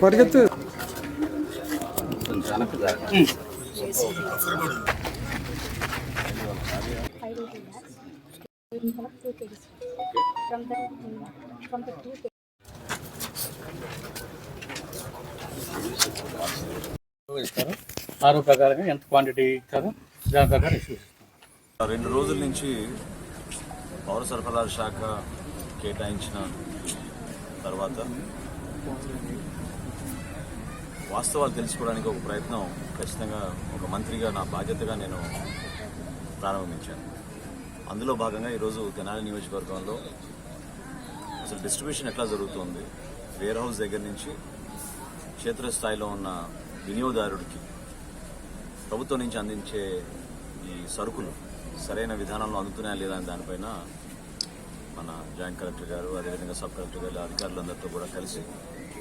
పరిగెత్తు. ఇస్తారు ఆరో ప్రకారంగా ఎంత క్వాంటిటీ ఇస్తారో దాని ప్రకారం ఇష్యూ ఇస్తాం రెండు రోజుల నుంచి పౌర సరఫరాల శాఖ కేటాయించిన తర్వాత వాస్తవాలు తెలుసుకోవడానికి ఒక ప్రయత్నం ఖచ్చితంగా ఒక మంత్రిగా నా బాధ్యతగా నేను ప్రారంభించాను. అందులో భాగంగా ఈరోజు తెనాలి నియోజకవర్గంలో అసలు డిస్ట్రిబ్యూషన్ ఎట్లా జరుగుతుంది? వేర్ హౌస్ దగ్గర నుంచి క్షేత్రస్థాయిలో ఉన్న వినియోగదారుడికి ప్రభుత్వం నుంచి అందించే ఈ సరుకులు సరైన విధానంలో అందుతున్నాయా లేదా అని దానిపైన మన జాయింట్ కలెక్టర్ గారు అదేవిధంగా సబ్ కలెక్టర్ గారు అధికారులందరితో కూడా కలిసి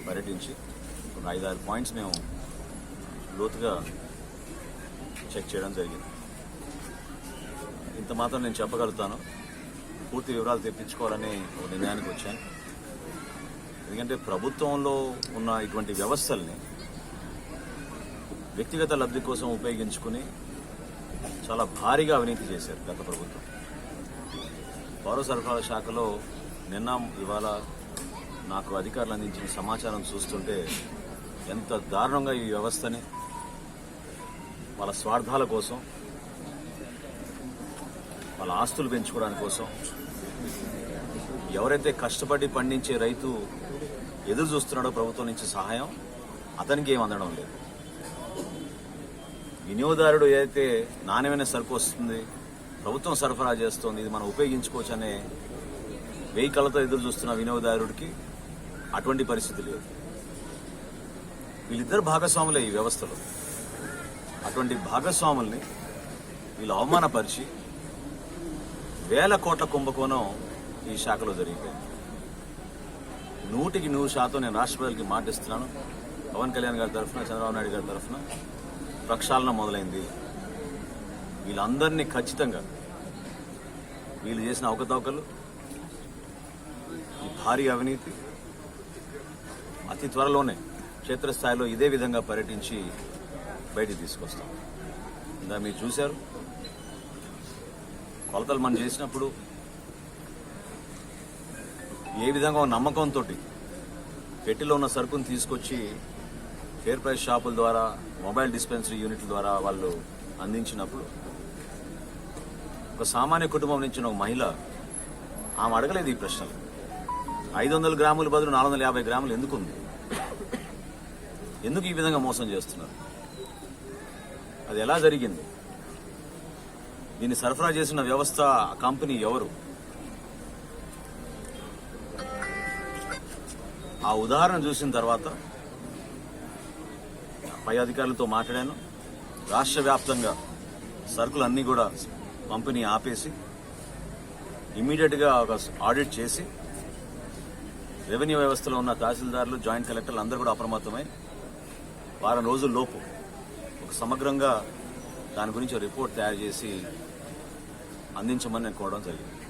పర్యటించి ఒక ఐదారు పాయింట్స్ మేము లోతుగా చెక్ చేయడం జరిగింది. ఇంత మాత్రం నేను చెప్పగలుగుతాను. పూర్తి వివరాలు తెప్పించుకోవాలని ఒక నిర్ణయానికి వచ్చాను. ఎందుకంటే ప్రభుత్వంలో ఉన్న ఇటువంటి వ్యవస్థల్ని వ్యక్తిగత లబ్ధి కోసం ఉపయోగించుకుని చాలా భారీగా అవినీతి చేశారు గత ప్రభుత్వం. పౌర సరఫరాల శాఖలో నిన్న ఇవాళ నాకు అధికారులు అందించిన సమాచారం చూస్తుంటే ఎంత దారుణంగా ఈ వ్యవస్థని వాళ్ళ స్వార్థాల కోసం వాళ్ళ ఆస్తులు పెంచుకోవడానికి కోసం ఎవరైతే కష్టపడి పండించే రైతు ఎదురు చూస్తున్నాడో ప్రభుత్వం నుంచి సహాయం అతనికి ఏం అందడం లేదు. వినియోగదారుడు ఏదైతే నాణ్యమైన సరుకు వస్తుంది ప్రభుత్వం సరఫరా చేస్తోంది ఇది మనం ఉపయోగించుకోవచ్చు అనే వెయ్యి కళ్ళతో ఎదురు చూస్తున్న వినియోగదారుడికి అటువంటి పరిస్థితి లేదు. వీళ్ళిద్దరు భాగస్వాములే ఈ వ్యవస్థలో. అటువంటి భాగస్వాముల్ని వీళ్ళు అవమానపరిచి వేల కోట్ల కుంభకోణం ఈ శాఖలో జరిగిపోయింది. నూటికి నూరు శాతం నేను రాష్ట్ర ప్రజలకి మాటిస్తున్నాను. పవన్ కళ్యాణ్ గారి తరఫున చంద్రబాబు నాయుడు గారి తరఫున ప్రక్షాళన మొదలైంది. వీళ్ళందరినీ ఖచ్చితంగా వీళ్ళు చేసిన అవకతవకలు ఈ భారీ అవినీతి అతి త్వరలోనే క్షేత్రస్థాయిలో ఇదే విధంగా పర్యటించి బయటికి తీసుకొస్తాం. ఇందా మీరు చూశారు? కొలతలు మనం చేసినప్పుడు ఏ విధంగా నమ్మకంతో పెట్టిలో ఉన్న సరుకును తీసుకొచ్చి ఫేర్ ప్రైస్ షాపుల ద్వారా మొబైల్ డిస్పెన్సరీ యూనిట్ల ద్వారా వాళ్ళు అందించినప్పుడు ఒక సామాన్య కుటుంబం నుంచి ఒక మహిళ ఆమె అడగలేదు ఈ ప్రశ్నలు. ఐదు వందల గ్రాముల బదులు నాలుగు వందల యాభై గ్రాములు ఎందుకు ఉంది ఎందుకు ఈ విధంగా మోసం చేస్తున్నారు? అది ఎలా జరిగింది? దీన్ని సరఫరా చేసిన వ్యవస్థ కంపెనీ ఎవరు? ఆ ఉదాహరణ చూసిన తర్వాత పై అధికారులతో మాట్లాడాను. రాష్ట్ర వ్యాప్తంగా సరుకులు అన్నీ కూడా పంపిణీ ఆపేసి ఇమ్మీడియట్గా ఒక ఆడిట్ చేసి రెవెన్యూ వ్యవస్థలో ఉన్న తహసీల్దారులు జాయింట్ కలెక్టర్లు అందరూ కూడా అప్రమత్తమై వారం రోజుల లోపు ఒక సమగ్రంగా దాని గురించి ఒక రిపోర్ట్ తయారు చేసి అందించమని నేను కోరడం జరిగింది.